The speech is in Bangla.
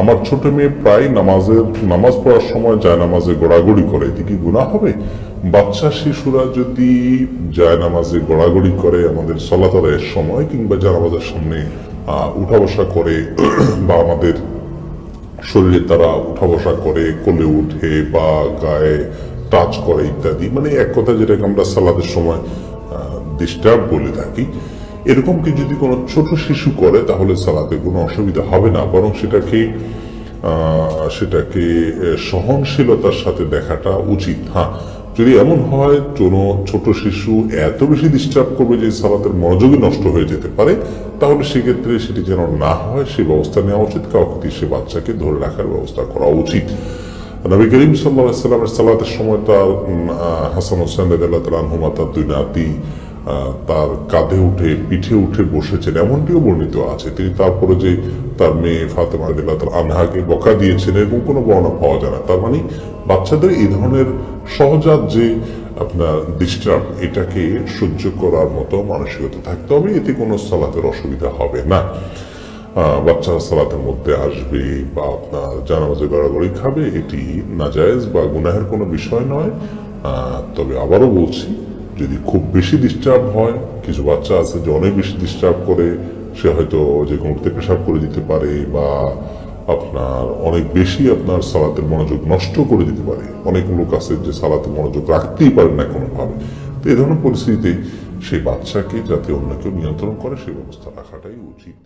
আমার ছোট মেয়ে প্রায় নামাজের, নামাজ পড়ার সময় যায় নামাজে গোড়াগড়ি করে। এতে কি গুণা হবে? বাচ্চা, শিশুরা যদি যায় নামাজে গোড়াগড়ি করে আমাদের সলাতলের সময় কিংবা জানামাজের সামনে উঠা বসা করে, বা আমাদের শরীরে তারা উঠা বসা করে, কোলে উঠে বা গায়ে টাচ করে ইত্যাদি মানে এক কথা যেটাকে আমরা সালাদের সময় ডিস্টার্ব বলে থাকি এরকম কি যদি কোনো ছোট শিশু করে, তাহলে সালাতে কোনো অসুবিধা হবে না। বরং সেটাকে সেটাকে সহনশীলতার সাথে দেখাটা উচিত। হ্যাঁ যদি এমন হয় কোনো ছোট শিশু এত বেশি ডিস্টার্ব করবে যে সালাতের মনোযোগই নষ্ট হয়ে যেতে পারে, তাহলে সেক্ষেত্রে সেটি যেন না হয়, সে ব্যবস্থা নেওয়া উচিত। কাউকে সে বাচ্চাকে ধরে রাখার ব্যবস্থা করা উচিত। নবী করিম সাল্লাহ সাল্লামের সালাতের সময় তার হাসান হোসেন আনহুমা তার দুই নাতি তার কাঁধে উঠে, পিঠে উঠে বসেছেন। এমনটিও বর্ণিত আছে, তিনি তারপরে যে তার মেয়ে ফাতেমা রাদিয়াল্লাহু তাআলা আনহাকে বকা দিয়েছেন এরকম কোনো বর্ণনা পাওয়া যায় না। তার মানে বাচ্চাদের এই ধরনের সহজাত যে আপনার ডিস্টার্ব এটাকে সহ্য করার মতো মানসিকতা থাকতে হবে, এতে কোনো সালাতের অসুবিধা হবে না। বাচ্চারা সালাতের মধ্যে আসবে বা আপনার জানামাজে গড়াগড়ি খাবে, এটি নাজায়েজ বা গুনাহের কোনো বিষয় নয়। তবে আবারও বলছি যদি খুব বেশি ডিস্টার্ব হয়, কিছু বাচ্চা আছে যে অনেক বেশি ডিস্টার্ব করে, সে হয়তো যে কোনোতে পেশাব করে দিতে পারে বা আপনার অনেক বেশি আপনার সালাতের মনোযোগ নষ্ট করে দিতে পারে। অনেক লোক আছে যে সালাতে মনোযোগ রাখতেই পারে না কোনোভাবে। তো এই ধরনের পরিস্থিতিতে সেই বাচ্চাকে যাতে অন্য কেউ নিয়ন্ত্রণ করে সেই ব্যবস্থা রাখাটাই উচিত।